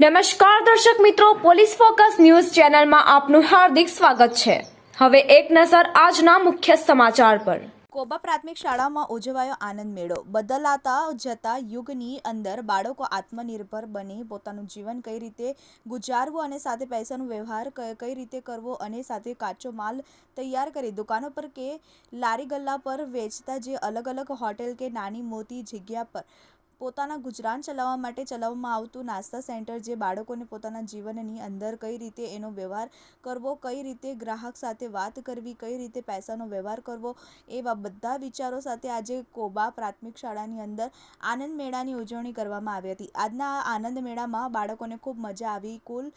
નમસ્કાર દર્શક મિત્રો, પોલીસ ફોકસ ન્યૂઝ ચેનલમાં આપનું હાર્દિક સ્વાગત છે. હવે એક નજર આજના મુખ્ય સમાચાર પર. કોબા પ્રાથમિક શાળામાં ઉજવાયો આનંદ મેળો. બદલાતા જતા યુગની અંદર બાળકો આત્મનિર્ભર બની પોતાનું જીવન કઈ રીતે ગુજારવું અને સાથે પૈસાનો વ્યવહાર કઈ રીતે કરવો અને સાથે કાચો માલ તૈયાર કરી. દુકાનો પર કે લારી ગલ્લા પર વેચતા જે અલગ અલગ હોટેલ કે નાની મોટી જગ્યા પર પોતાના ગુજરાન ચલાવવા માટે ચલાવવામાં આવતું નાસ્તા સેન્ટર જે બાળકોને પોતાના જીવનની અંદર કઈ રીતે એનો વ્યવહાર કરવો, કઈ રીતે ગ્રાહક સાથે વાત કરવી, કઈ રીતે પૈસાનો વ્યવહાર કરવો, એવા બધા વિચારો સાથે આજે કોબા પ્રાથમિક શાળાની અંદર આનંદ મેળાની ઉજવણી કરવામાં આવી હતી. આજના આનંદ મેળામાં બાળકોને ખૂબ મજા આવી. કુલ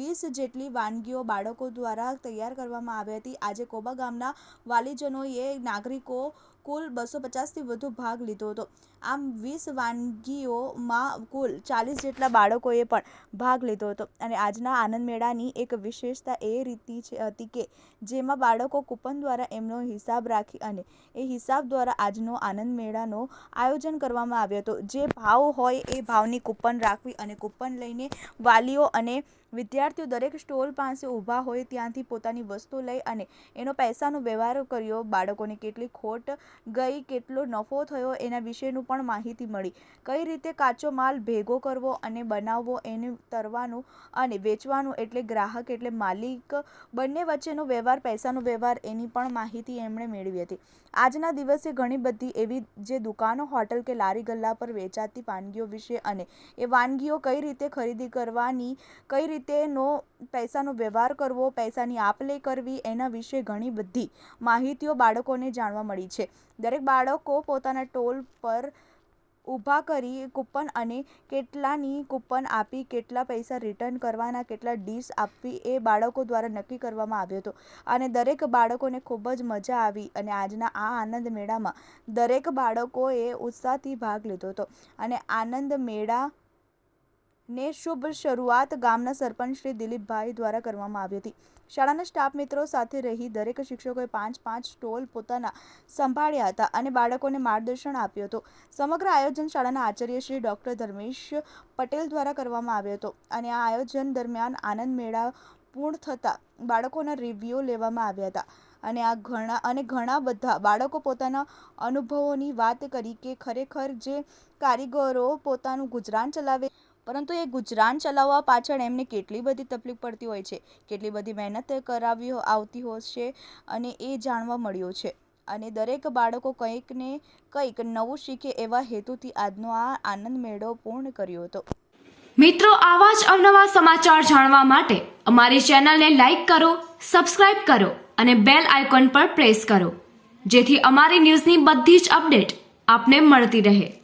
વીસ જેટલી વાનગીઓ બાળકો દ્વારા તૈયાર કરવામાં આવી હતી. આજે કોબા ગામના વાલીજનોએ, નાગરિકો કુલ બસો પચાસથી વધુ ભાગ લીધો હતો. આમ વીસ વાનગીઓમાં કુલ ચાલીસ જેટલા બાળકોએ પણ ભાગ લીધો હતો. અને આજના આનંદ મેળાની એક વિશેષતા એ રીતિ છે હતી કે જેમાં બાળકો કૂપન દ્વારા એમનો હિસાબ રાખી અને એ હિસાબ દ્વારા આજનો આનંદ મેળાનો આયોજન કરવામાં આવ્યો હતો. જે ભાવ હોય એ ભાવની કૂપન રાખવી અને કૂપન લઈને વાલીઓ અને વિદ્યાર્થીઓ દરેક સ્ટોલ પાસે ઊભા હોય ત્યાંથી પોતાની વસ્તુ લઈ અને એનો પૈસાનો વ્યવહાર કર્યો. બાળકોને કેટલી ખોટ ગઈ, કેટલો નફો થયો એના વિશેનું પણ માહિતી મળી. કઈ રીતે કાચો માલ ભેગો કરવો અને બનાવવો એને તરવાનું અને વેચવાનું એટલે ગ્રાહક એટલે માલિક. બંને વચ્ચેનો વ્યવહાર, પૈસાનો વ્યવહાર એની પણ માહિતી એમણે મેળવી હતી. આજના દિવસે ઘણી બધી એવી જે દુકાનો, હોટલ કે લારી ગલ્લા પર વેચાતી વાનગીઓ વિશે અને એ વાનગીઓ કઈ રીતે ખરીદી કરવાની, કઈ રીતેનો પૈસાનો વ્યવહાર કરવો, પૈસાની આપ લે કરવી, એના વિશે ઘણી બધી માહિતીઓ બાળકોને જાણવા મળી છે. દરેક બાળકો પોતાના ટોલ પર ઊભા કરી કૂપન અને કેટલાની કૂપન આપી, કેટલા પૈસા રિટર્ન કરવાના, કેટલા ડીશ આપવી એ બાળકો દ્વારા નક્કી કરવામાં આવ્યો હતો. અને દરેક બાળકોને ખૂબ જ મજા આવી અને આજના આ આનંદ મેળામાં દરેક બાળકોએ ઉત્સાહથી ભાગ લીધો હતો. અને આનંદ મેળા ને શુભ શરૂઆત ગામના સરપંચ શ્રી દિલીપભાઈ દ્વારા કરવામાં આવી હતી. શાળાના સ્ટાફ મિત્રો સાથે રહી દરેક શિક્ષકોએ પાંચ પાંચ સ્ટોલ પોતાના સંભાળ્યા હતા અને બાળકોને માર્ગદર્શન આપ્યું હતું. સમગ્ર આયોજન શાળાના આચાર્ય શ્રી ડૉક્ટર ધર્મેશ પટેલ દ્વારા કરવામાં આવ્યો હતો અને આ આયોજન દરમિયાન આનંદ મેળા પૂર્ણ થતાં બાળકોના રિવ્યૂ લેવામાં આવ્યા હતા. અને આ ઘણા અને ઘણા બધા બાળકો પોતાના અનુભવોની વાત કરી કે ખરેખર જે કારીગરો પોતાનું ગુજરાન ચલાવે પરંતુ એ ગુજરાન ચલાવવા પાછળ એમને કેટલી બધી તકલીફ પડતી હોય છે, કેટલી બધી મહેનત કરાવી આવતી હોય છે અને એ જાણવા મળ્યું છે. અને દરેક બાળકો કંઈક ને કંઈક નવું શીખે એવા હેતુથી આજનો આ આનંદ મેળો પૂર્ણ કર્યો હતો. મિત્રો, આવા જ અવનવા સમાચાર જાણવા માટે અમારી ચેનલને લાઈક કરો, સબસ્ક્રાઇબ કરો અને બેલ આઇકોન પર પ્રેસ કરો. જેથી અમારી ન્યૂઝની બધી જ અપડેટ આપને મળતી રહે.